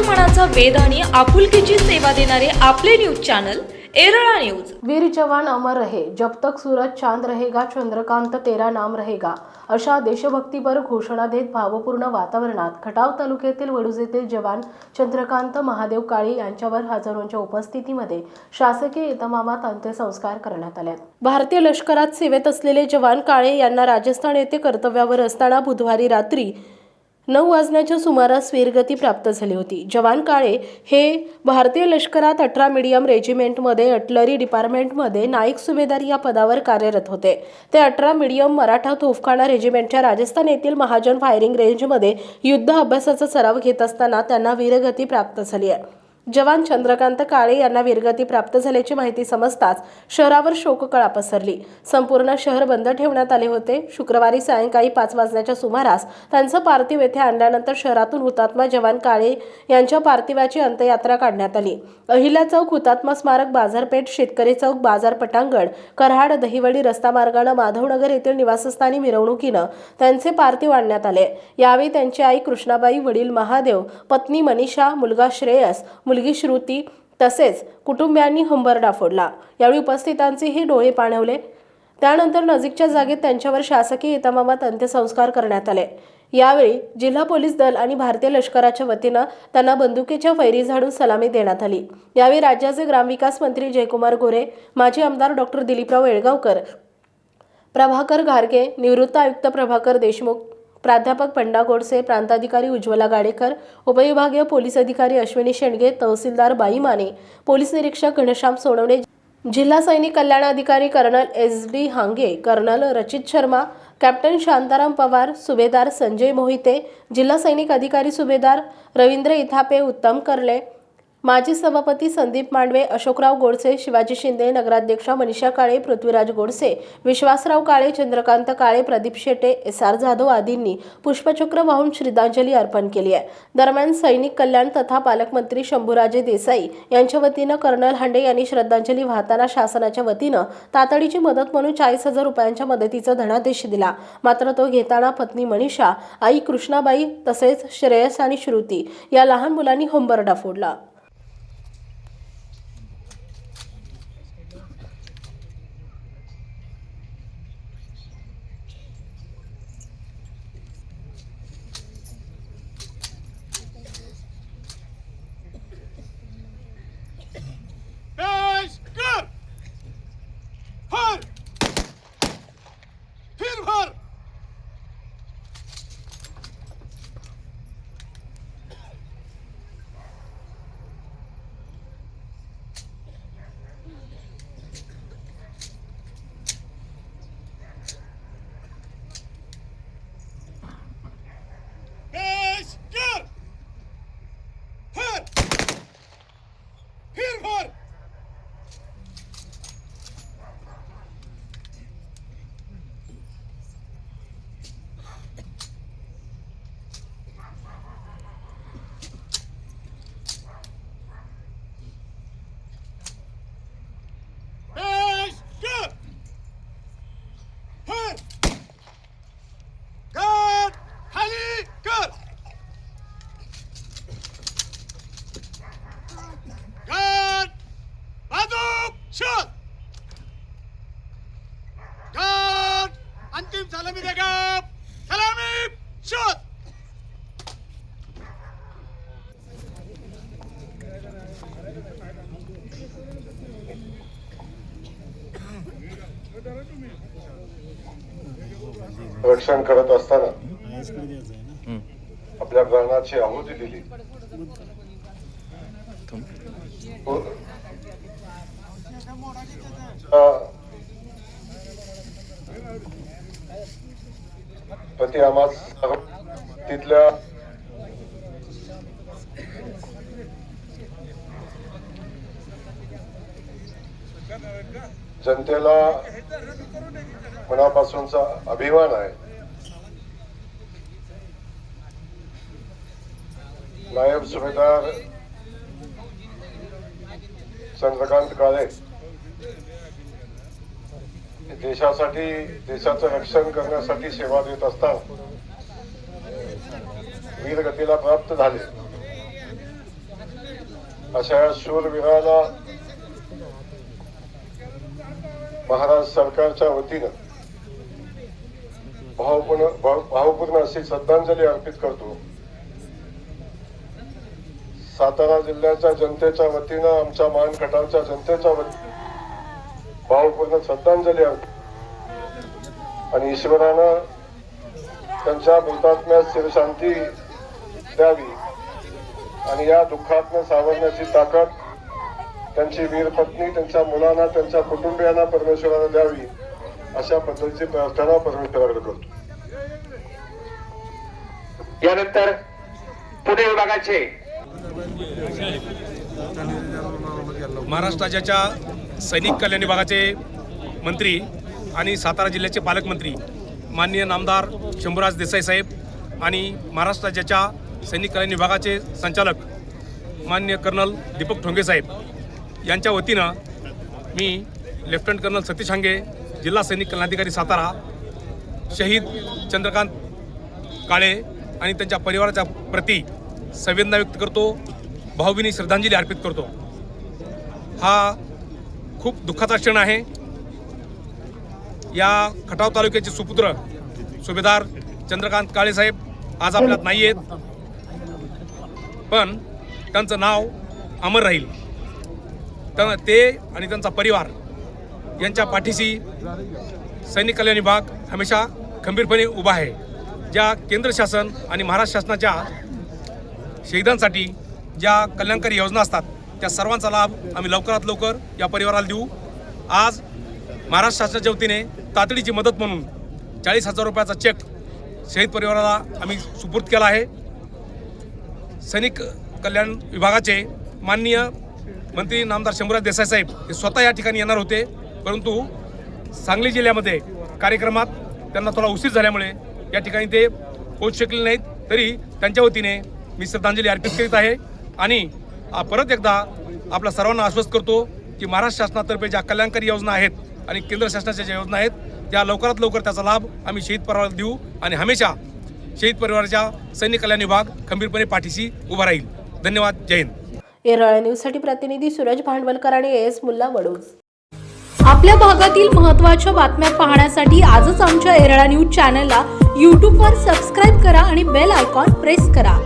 मनाचा वेध आणि आपुलकीची सेवा देणारे आपले न्यूज चॅनल एरळा न्यूज. वीर जवान अमर रहे जब तक सूरज चांद रहेगा चंद्रकांत तेरा नाम रहेगा. अशा देशभक्तीपर घोषणा देत भावपूर्ण वातावरणात खटाव तालुक्यातील वडुजेतील जवान चंद्रकांत महादेव काळे यांच्यावर हजारोंच्या उपस्थितीमध्ये शासकीय इतमामात अंत्यसंस्कार करण्यात आले भारतीय लष्करात सेवेत असलेले जवान काळे यांना राजस्थान येथे कर्तव्यावर असताना बुधवारी रात्री नऊ वाजण्याच्या सुमारास वीरगती प्राप्त झाली होती. जवान काळे हे भारतीय लष्करात अठरा मीडियम रेजिमेंटमध्ये अटलरी डिपार्टमेंटमध्ये नाईक सुभेदार या पदावर कार्यरत होते. ते अठरा मीडियम मराठा तोफखाना रेजिमेंटच्या राजस्थान येथील महाजन फायरिंग रेंजमध्ये युद्ध अभ्यासाचा सराव घेत असताना त्यांना वीरगती प्राप्त झाली आहे. जवान चंद्रकांत काळे यांना वीरगती प्राप्त झाल्याची माहिती समजताच शहरावर शोककळा पसरली. संपूर्ण शहर बंद ठेवण्यात आले होते. शुक्रवारी सायंकाळी पाच वाजण्याच्या सुमारास त्यांचं पार्थिव येथे आणल्यानंतर शहरातून हुतात्मा जवान काळे यांच्या पार्थिवाची अंत्ययात्रा काढण्यात आली. अहिल्या चौक हुतात्मा स्मारक बाजारपेठ शेतकरी चौक बाजार पटांगण कराड दहिवडी रस्ता मार्गानं माधवनगर येथील निवासस्थानी मिरवणुकीनं त्यांचे पार्थिव आणण्यात आले. यावेळी त्यांची आई कृष्णाबाई वडील महादेव पत्नी मनीषा मुलगा श्रेयस मुलगी श्रुती तसेच कुटुंबियांनी हंबरडा फोडला यावेळी उपस्थितांचेही डोळे पाणवले त्यानंतर नजीकच्या जागेत त्यांच्यावर शासकीय इतमामात अंत्यसंस्कार करण्यात आले. यावेळी जिल्हा पोलीस दल आणि भारतीय लष्कराच्या वतीनं त्यांना बंदुकीच्या फैरी झाडून सलामी देण्यात आली. यावेळी राज्याचे ग्रामविकास मंत्री जयकुमार गोरे माजी आमदार डॉक्टर दिलीपराव येळगावकर प्रभाकर घारगे निवृत्त आयुक्त प्रभाकर देशमुख प्राध्यापक पंडा गोडसे प्रांताधिकारी उज्ज्वला गाडेकर उपविभागीय पोलीस अधिकारी अश्विनी शेंडगे तहसीलदार बाई माने पोलीस निरीक्षक घनश्याम सोनवणे जिल्हा सैनिक कल्याण अधिकारी colonel S D Hange colonel Rachit Sharma captain Shantaram Pawar subedar Sanjay Mohite जिल्हा सैनिक अधिकारी सुभेदार रवींद्र इथापे उत्तम कर्ले माजी सभापती संदीप मांडवे अशोकराव गोडसे शिवाजी शिंदे नगराध्यक्षा मनीषा काळे पृथ्वीराज गोडसे विश्वासराव काळे चंद्रकांत काळे प्रदीप शेटे एस आर जाधव आदींनी पुष्पचक्र वाहून श्रद्धांजली अर्पण केली आहे. दरम्यान सैनिक कल्याण तथा पालकमंत्री शंभूराजे देसाई यांच्या वतीनं कर्नल हांडे यांनी श्रद्धांजली वाहताना शासनाच्या वतीनं तातडीची मदत म्हणून चाळीस हजार रुपयांच्या मदतीचा धनादेश दिला. मात्र तो घेताना पत्नी मनीषा आई कृष्णाबाई तसेच श्रेयस आणि श्रुती या लहान मुलांनी होंबरडा फोडला. सलामी गाप सलामी शोध रक्षण करत असताना आपल्या प्राणाची आहुती दिली तो- प्रति आम्हा तिथल्या जनतेला मनापासूनचा अभिमान आहे. नायब सुभेदार चंद्रकांत काळे देशासाठी देशाचं रक्षण करण्यासाठी सेवा देत असताना वीरगतीला प्राप्त झाले. अशा शूरवीराला महाराज सरकारच्या वतीनं भावपूर्ण भावपूर्ण अशी श्रद्धांजली अर्पित करतो. सातारा जिल्ह्याच्या जनतेच्या वतीनं आमच्या मानखटावच्या जनतेच्या वतीनं भावपूर्ण श्रद्धांजली अर्पित आणि ईश्वरानं त्यांच्या भूतात्म्यास चिरशांती द्यावी. आणि या दुःखातनं सावरण्याची ताकद त्यांची वीर पत्नी त्यांच्या मुलांना त्यांच्या कुटुंबियांना परमेश्वरानं द्यावी. अशा पद्धतीची प्रार्थना परमेश्वराकडे करतो. यानंतर पुणे विभागाचे महाराष्ट्र राज्याच्या सैनिक कल्याण विभागाचे मंत्री आणि सातारा जिल्ह्याचे पालकमंत्री माननीय नामदार शंभूराज देसाई साहेब आणि महाराष्ट्र राज्याच्या सैनिक कल्याण विभागाचे संचालक माननीय कर्नल दीपक ठोंगे साहेब. यांच्या वतीनं मी लेफ्टनंट कर्नल सतीश हांगे जिल्हा सैनिक कल्याणाधिकारी सातारा शहीद चंद्रकांत काळे आणि त्यांच्या परिवाराच्या प्रती संवेदना व्यक्त करतो भावभीनी श्रद्धांजली अर्पित करतो. हा खूप दुःखाचा क्षण आहे. या खटाव तालुक्याचे सुपुत्र सुभेदार चंद्रकांत काळेसाहेब आज आपल्यात नाही आहेत पण त्यांचं नाव अमर राहील. त्या ते आणि त्यांचा परिवार यांच्या पाठीशी सैनिक कल्याण विभाग हमेशा खंबीरपणे उभा आहे. ज्या केंद्र शासन आणि महाराष्ट्र शासनाच्या शहीदांसाठी ज्या कल्याणकारी योजना असतात त्या सर्वांचा लाभ आम्ही लवकरात लवकर या परिवाराला देऊ. आज महाराष्ट्र शासनाच्या वतीने तातडीची मदत म्हणून चाळीस हजार रुपयाचा चेक शहीद परिवाराला आम्ही सुपूर्द केला आहे. सैनिक कल्याण विभागाचे माननीय मंत्री नामदार शंभूराज देसाई साहेब हे स्वतः या ठिकाणी येणार होते. परंतु सांगली जिल्ह्यामध्ये कार्यक्रमात त्यांना थोडा उशीर झाल्यामुळे या ठिकाणी ते पोहोचू शकले नाहीत. तरी त्यांच्या वतीने मी श्रद्धांजली अर्पित करीत आहे. आणि परत एकदा आपल्या सर्वांना आश्वस्त करतो की महाराष्ट्र शासनातर्फे ज्या कल्याणकारी योजना आहेत आणि केंद्र शासनाच्या ज्या योजना आहेत त्या लवकरात लवकर त्याचा लाभ आम्ही शहीद परिवाराला देऊ आणि हमेशा शहीद परिवाराच्या सैनिक कल्याण विभाग खंबीरपणे पाठीशी उभा राहील. धन्यवाद. जय हिंद. येरळा न्यूजसाठी प्रतिनिधी सूरज भांडवलकर आणि एस मुल्ला वडूज आपल्या भागातील महत्त्वाच्या बातम्या पाहण्यासाठी आजच आमच्या एरळा न्यूज चॅनलला यूट्यूबवर सबस्क्राईब करा आणि बेल आयकॉन प्रेस करा.